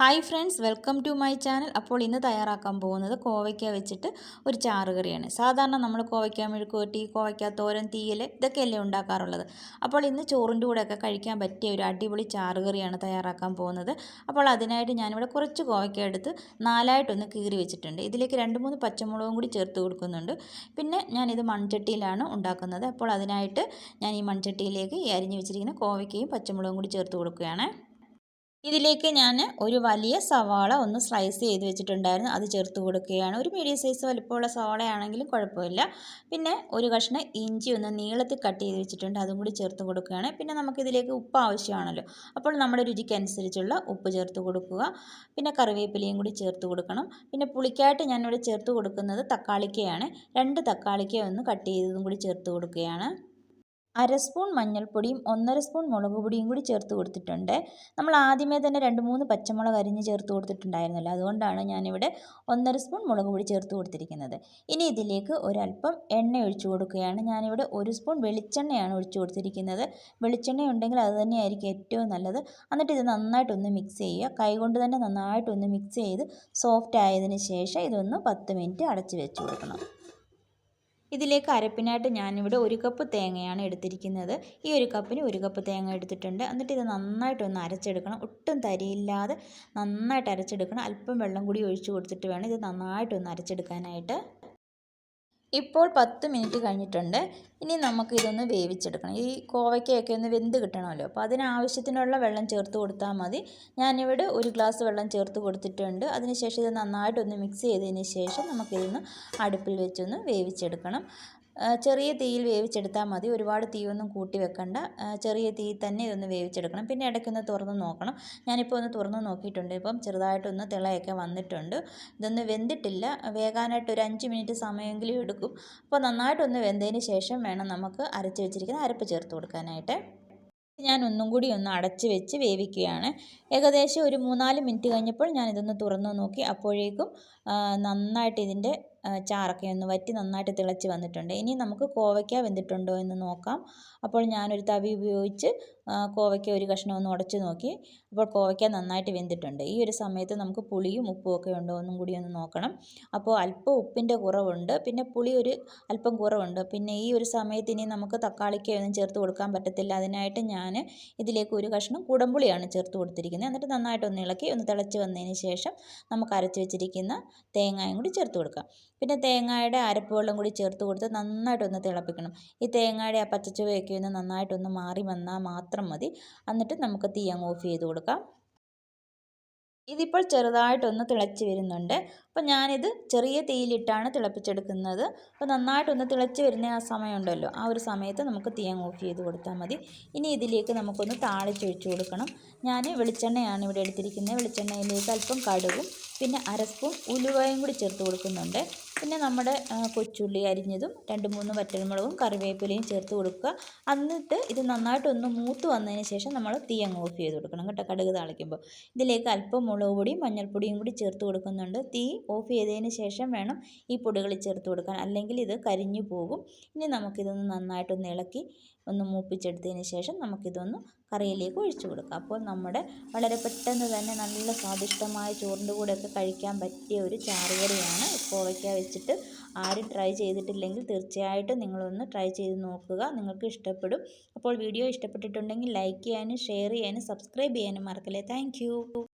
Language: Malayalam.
Hi friends welcome to my channel. അപ്പോൾ ഇന്ന് തയ്യാറാക്കാൻ പോകുന്നത് കോവയ്ക്ക വെച്ചിട്ട് ഒരു ചാറുകറിയാണ്. സാധാരണ നമ്മൾ കോവയ്ക്ക മെഴുക്കുവരട്ടി കോവയ്ക്ക തോരൻ തീയൽ ഇതൊക്കെയല്ലേ ഉണ്ടാക്കാറുള്ളത്. അപ്പോൾ ഇന്ന് ചോറിന്റെ കൂടെയൊക്കെ കഴിക്കാൻ പറ്റിയ ഒരു അടിപൊളി ചാറുകറിയാണ് തയ്യാറാക്കാൻ പോകുന്നത്. അപ്പോൾ അതിനായിട്ട് ഞാനിവിടെ കുറച്ച് കോവയ്ക്ക എടുത്ത് നാലായിട്ടൊന്ന് കീറി വെച്ചിട്ടുണ്ട്. ഇതിലേക്ക് രണ്ട് മൂന്ന് പച്ചമുളകും കൂടി ചേർത്ത് കൊടുക്കുന്നുണ്ട്. പിന്നെ ഞാനിത് മൺചട്ടിയിലാണ് ഉണ്ടാക്കുന്നത്. അപ്പോൾ അതിനായിട്ട് ഞാൻ ഈ മൺചട്ടിയിലേക്ക് ഈ അരിഞ്ഞ് വെച്ചിരിക്കുന്ന കോവയ്ക്കയും പച്ചമുളകും കൂടി ചേർത്ത് കൊടുക്കുകയാണ്. ഇതിലേക്ക് ഞാൻ ഒരു വലിയ സവാള ഒന്ന് സ്ലൈസ് ചെയ്ത് വെച്ചിട്ടുണ്ടായിരുന്നു. അത് ചേർത്ത് കൊടുക്കുകയാണ്. ഒരു മീഡിയം സൈസ് വലിപ്പമുള്ള സവാളയാണെങ്കിലും കുഴപ്പമില്ല. പിന്നെ ഒരു കഷ്ണം ഇഞ്ചി ഒന്ന് നീളത്തിൽ കട്ട് ചെയ്ത് വെച്ചിട്ടുണ്ട്. അതും കൂടി ചേർത്ത് കൊടുക്കുകയാണ്. പിന്നെ നമുക്കിതിലേക്ക് ഉപ്പ് ആവശ്യമാണല്ലോ. അപ്പോൾ നമ്മുടെ രുചിക്കനുസരിച്ചുള്ള ഉപ്പ് ചേർത്ത് കൊടുക്കുക. പിന്നെ കറിവേപ്പിലയും കൂടി ചേർത്ത് കൊടുക്കണം. പിന്നെ പുളിക്കായിട്ട് ഞാനിവിടെ ചേർത്ത് കൊടുക്കുന്നത് തക്കാളിക്കയാണ്. രണ്ട് തക്കാളിക്ക ഒന്ന് കട്ട് ചെയ്തതും കൂടി ചേർത്ത് കൊടുക്കുകയാണ്. അര സ്പൂൺ മഞ്ഞൾപ്പൊടിയും ഒന്നര സ്പൂൺ മുളക് പൊടിയും കൂടി ചേർത്ത് കൊടുത്തിട്ടുണ്ട്. നമ്മൾ ആദ്യമേ തന്നെ രണ്ട് മൂന്ന് പച്ചമുളക് അരിഞ്ഞ് ചേർത്ത് കൊടുത്തിട്ടുണ്ടായിരുന്നല്ലോ. അതുകൊണ്ടാണ് ഞാനിവിടെ ഒന്നര സ്പൂൺ മുളക് പൊടി ചേർത്ത് കൊടുത്തിരിക്കുന്നത്. ഇനി ഇതിലേക്ക് ഒരല്പം എണ്ണ ഒഴിച്ചു കൊടുക്കുകയാണ്. ഞാനിവിടെ ഒരു സ്പൂൺ വെളിച്ചെണ്ണയാണ് ഒഴിച്ചു കൊടുത്തിരിക്കുന്നത്. വെളിച്ചെണ്ണ ഉണ്ടെങ്കിൽ അത് തന്നെയായിരിക്കും ഏറ്റവും നല്ലത്. എന്നിട്ട് ഇത് നന്നായിട്ടൊന്ന് മിക്സ് ചെയ്യുക. കൈകൊണ്ട് തന്നെ നന്നായിട്ടൊന്ന് മിക്സ് ചെയ്ത് സോഫ്റ്റ് ആയതിന് ശേഷം ഇതൊന്ന് പത്ത് മിനിറ്റ് അടച്ച് വെച്ച് കൊടുക്കണം. ഇതിലേക്ക് അരപ്പിനായിട്ട് ഞാനിവിടെ ഒരു കപ്പ് തേങ്ങയാണ് എടുത്തിരിക്കുന്നത്. ഈ ഒരു കപ്പിന് ഒരു കപ്പ് തേങ്ങ എടുത്തിട്ടുണ്ട്. എന്നിട്ട് ഇത് നന്നായിട്ടൊന്ന് അരച്ചെടുക്കണം. ഒട്ടും തരിയില്ലാതെ നന്നായിട്ട് അരച്ചെടുക്കണം. അല്പം വെള്ളം കൂടി ഒഴിച്ച് കൊടുത്തിട്ട് വേണം ഇത് നന്നായിട്ടൊന്ന് അരച്ചെടുക്കാനായിട്ട്. ഇപ്പോൾ പത്ത് മിനിറ്റ് കഴിഞ്ഞിട്ടുണ്ട്. ഇനി നമുക്ക് ഇതൊന്ന് വേവിച്ചെടുക്കണം. ഈ കോവയ്ക്കയൊക്കെ ഒന്ന് വെന്ത് കിട്ടണമല്ലോ. അപ്പോൾ അതിനാവശ്യത്തിനുള്ള വെള്ളം ചേർത്ത് കൊടുത്താൽ മതി. ഞാനിവിടെ ഒരു ഗ്ലാസ് വെള്ളം ചേർത്ത് കൊടുത്തിട്ടുണ്ട്. അതിനുശേഷം ഇത് നന്നായിട്ടൊന്ന് മിക്സ് ചെയ്തതിന് ശേഷം നമുക്കിതൊന്ന് അടുപ്പിൽ വെച്ചൊന്ന് വേവിച്ചെടുക്കണം. ചെറിയ തീയിൽ വേവിച്ചെടുത്താൽ മതി. ഒരുപാട് തീയൊന്നും കൂട്ടി വെക്കണ്ട. ചെറിയ തീയിൽ തന്നെ ഇതൊന്ന് വേവിച്ചെടുക്കണം. പിന്നെ ഇടയ്ക്കൊന്ന് തുറന്ന് നോക്കണം. ഞാനിപ്പോൾ ഒന്ന് തുറന്ന് നോക്കിയിട്ടുണ്ട്. ഇപ്പം ചെറുതായിട്ടൊന്ന് തിളയൊക്കെ വന്നിട്ടുണ്ട്. ഇതൊന്ന് വെന്തിട്ടില്ല. വേകാനായിട്ട് ഒരു അഞ്ച് മിനിറ്റ് സമയമെങ്കിലും എടുക്കും. അപ്പോൾ നന്നായിട്ടൊന്ന് വെന്തതിന് ശേഷം വേണം നമുക്ക് അരച്ച് വെച്ചിരിക്കുന്ന അരപ്പ് ചേർത്ത് കൊടുക്കാനായിട്ട്. ഞാൻ ഒന്നും കൂടി ഒന്ന് അടച്ച് വെച്ച് വേവിക്കുകയാണ്. ഏകദേശം ഒരു മൂന്നാൽ മിനിറ്റ് കഴിഞ്ഞപ്പോൾ ഞാനിതൊന്ന് തുറന്നു നോക്കി. അപ്പോഴേക്കും നന്നായിട്ട് ഇതിന്റെ ചാറൊക്കെ ഒന്ന് വറ്റി നന്നായിട്ട് തിളച്ച് വന്നിട്ടുണ്ട്. ഇനി നമുക്ക് കോവയ്ക്ക വെന്തിട്ടുണ്ടോ എന്ന് നോക്കാം. അപ്പോൾ ഞാനൊരു തവി ഉപയോഗിച്ച് കോവയ്ക്ക ഒരു കഷ്ണം ഒന്ന് ഉടച്ച് നോക്കി. അപ്പോൾ കോവയ്ക്ക നന്നായിട്ട് വെന്തിട്ടുണ്ട്. ഈ ഒരു സമയത്ത് നമുക്ക് പുളിയും ഉപ്പും ഒക്കെ ഉണ്ടോ എന്നും കൂടി ഒന്ന് നോക്കണം. അപ്പോൾ അല്പം ഉപ്പിന്റെ കുറവുണ്ട്. പിന്നെ പുളി ഒരു അല്പം കുറവുണ്ട്. പിന്നെ ഈ ഒരു സമയത്ത് ഇനി നമുക്ക് തക്കാളിക്ക ഒന്നും ചേർത്ത് കൊടുക്കാൻ പറ്റത്തില്ല. അതിനായിട്ട് ഞാൻ ഇതിലേക്ക് ഒരു കഷ്ണം കുടംപുളിയാണ് ചേർത്ത് കൊടുത്തിരിക്കുന്നത്. എന്നിട്ട് നന്നായിട്ട് ഒന്ന് ഇളക്കി ഒന്ന് തിളച്ച് വന്നതിന് ശേഷം നമുക്ക് അരച്ച് വെച്ചിരിക്കുന്ന തേങ്ങയും കൂടി ചേർത്ത് കൊടുക്കാം. പിന്നെ തേങ്ങയുടെ അരപ്പ് വെള്ളം കൂടി ചേർത്ത് കൊടുത്ത് നന്നായിട്ടൊന്ന് തിളപ്പിക്കണം. ഈ തേങ്ങയുടെ ആ പച്ചച്ചുവയൊക്കെ ഒന്ന് നന്നായിട്ടൊന്ന് മാറി വന്നാൽ മാത്രം മതി. എന്നിട്ട് നമുക്ക് തീ അങ്ങ് ഓഫ് ചെയ്ത് കൊടുക്കാം. ഇതിപ്പോൾ ചെറുതായിട്ടൊന്ന് തിളച്ച് വരുന്നുണ്ട്. അപ്പോൾ ഞാനിത് ചെറിയ തീയിലിട്ടാണ് തിളപ്പിച്ചെടുക്കുന്നത്. അപ്പോൾ നന്നായിട്ടൊന്ന് തിളച്ച് വരുന്ന ആ സമയമുണ്ടല്ലോ. ആ ഒരു സമയത്ത് നമുക്ക് തീ അങ്ങ് ഓഫ് ചെയ്ത് കൊടുത്താൽ മതി. ഇനി ഇതിലേക്ക് നമുക്കൊന്ന് താളിച്ചൊഴിച്ച് കൊടുക്കണം. ഞാൻ വെളിച്ചെണ്ണയാണ് ഇവിടെ എടുത്തിരിക്കുന്നത്. വെളിച്ചെണ്ണയിലേക്ക് അല്പം കടുകും പിന്നെ അര സ്പൂൺ ഉലുവയും കൂടി ചേർത്ത് കൊടുക്കുന്നുണ്ട്. പിന്നെ നമ്മുടെ കൊച്ചുള്ളി അരിഞ്ഞതും രണ്ട് മൂന്ന് വറ്റൽമുളകും കറിവേപ്പിലയും ചേർത്ത് കൊടുക്കുക. എന്നിട്ട് ഇത് നന്നായിട്ടൊന്ന് മൂത്ത് വന്നതിന് ശേഷം നമ്മൾ തീ അങ്ങ് ഓഫ് ചെയ്ത് കൊടുക്കണം കേട്ടോ കടുക് താളിക്കുമ്പോൾ. ഇതിലേക്ക് അല്പം മുളക് പൊടിയും മഞ്ഞൾപ്പൊടിയും കൂടി ചേർത്ത് കൊടുക്കുന്നുണ്ട്. തീ ഓഫ് ചെയ്തതിന് ശേഷം വേണം ഈ പൊടികൾ ചേർത്ത് കൊടുക്കാൻ. അല്ലെങ്കിൽ ഇത് കരിഞ്ഞു പോകും. ഇനി നമുക്കിതൊന്ന് നന്നായിട്ടൊന്ന് ഇളക്കി ഒന്ന് മൂപ്പിച്ചെടുത്തതിന് ശേഷം നമുക്കിതൊന്ന് കറിയിലേക്ക് ഒഴിച്ചു കൊടുക്കുക. അപ്പോൾ നമ്മുടെ വളരെ പെട്ടെന്ന് തന്നെ നല്ല സ്വാദിഷ്ടമായ ചോറിന്റെ കൂടെയൊക്കെ കഴിക്കാൻ പറ്റിയ ഒരു ചാറുകറിയാണ് കോവയ്ക്ക വെച്ചിട്ട് ആരും ട്രൈ ചെയ്തിട്ടില്ലെങ്കിൽ തീർച്ചയായിട്ടും നിങ്ങളൊന്ന് ട്രൈ ചെയ്ത് നോക്കുക. നിങ്ങൾക്ക് ഇഷ്ടപ്പെടും. അപ്പോൾ വീഡിയോ ഇഷ്ടപ്പെട്ടിട്ടുണ്ടെങ്കിൽ ലൈക്ക് ചെയ്യാനും ഷെയർ ചെയ്യാനും സബ്സ്ക്രൈബ് ചെയ്യാനും മറക്കല്ലേ. താങ്ക്